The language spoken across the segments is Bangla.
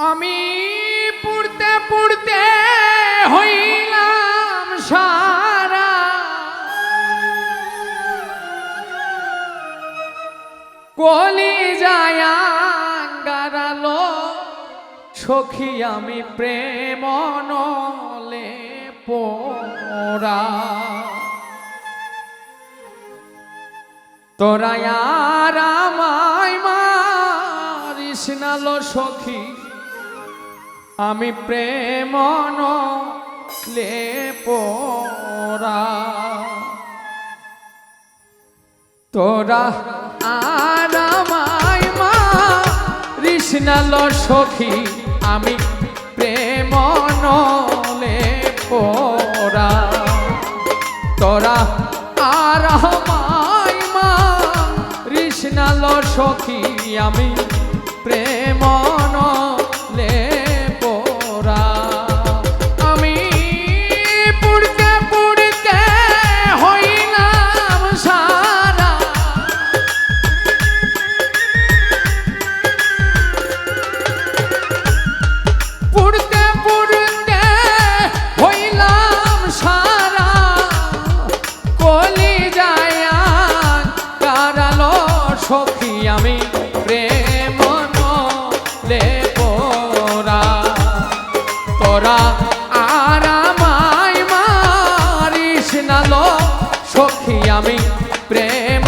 আমি পড়তে পড়তে হইলাম সারা। কলি যায় গারালো সখী আমি প্রেম নলে পোরা তোরা আমায় মারিস না সখী আমি প্রেম লে পোরা তোরা আর আমায় মারিস না লো সখী, আমি প্রেম নলে পোরা তোরা আর আমায় মা কৃষ্ণাল সখী, আমি প্রেম নালো সখী আমি প্রেম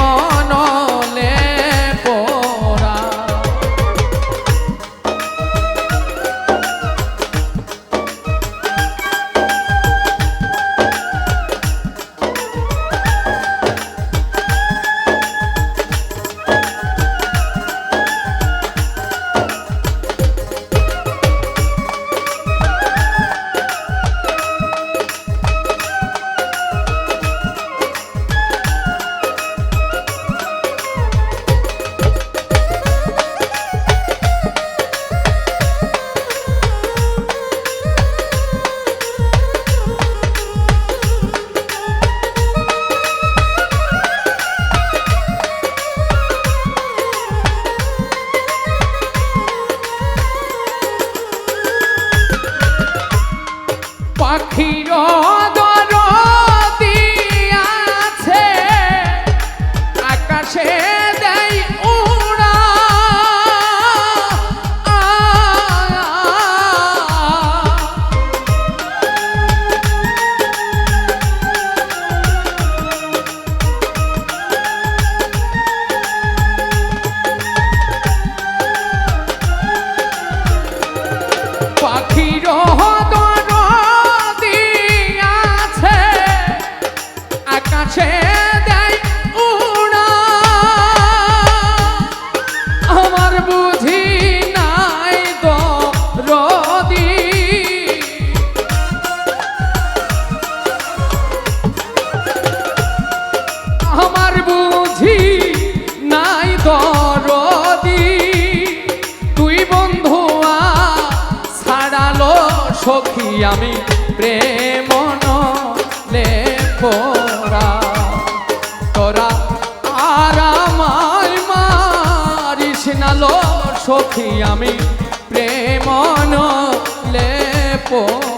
পোরা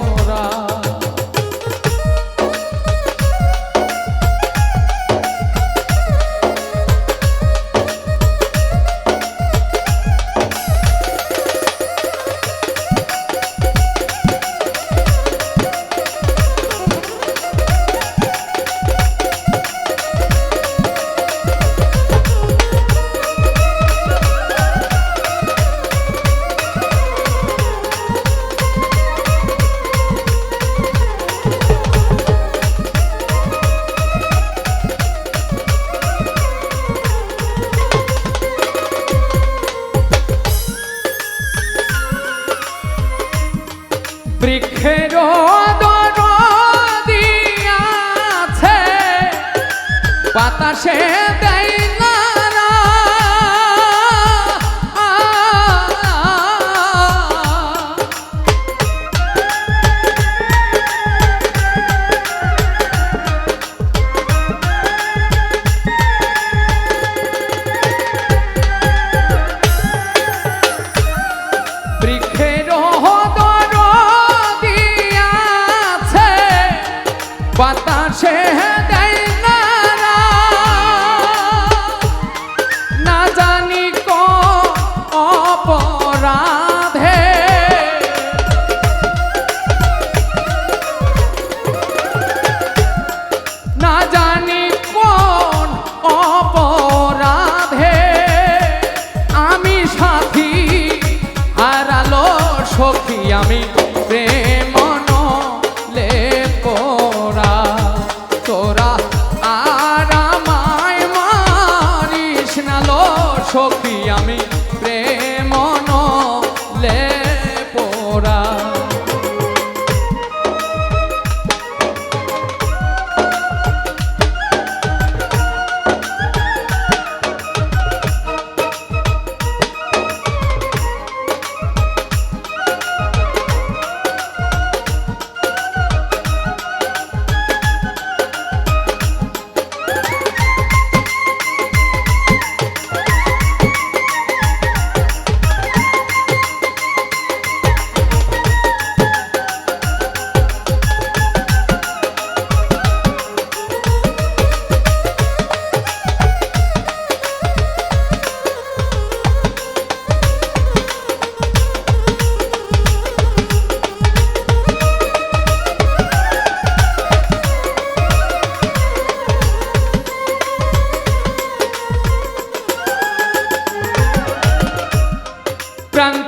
আছে বাতাসে দেয় বাতাসে হ্যাঁ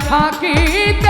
থাকিতে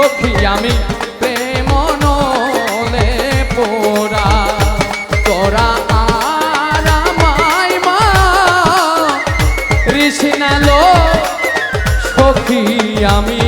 সখী আমি প্রেম নে পোরা তোরা আর আমায় মা। ঋষি নালো সখী আমি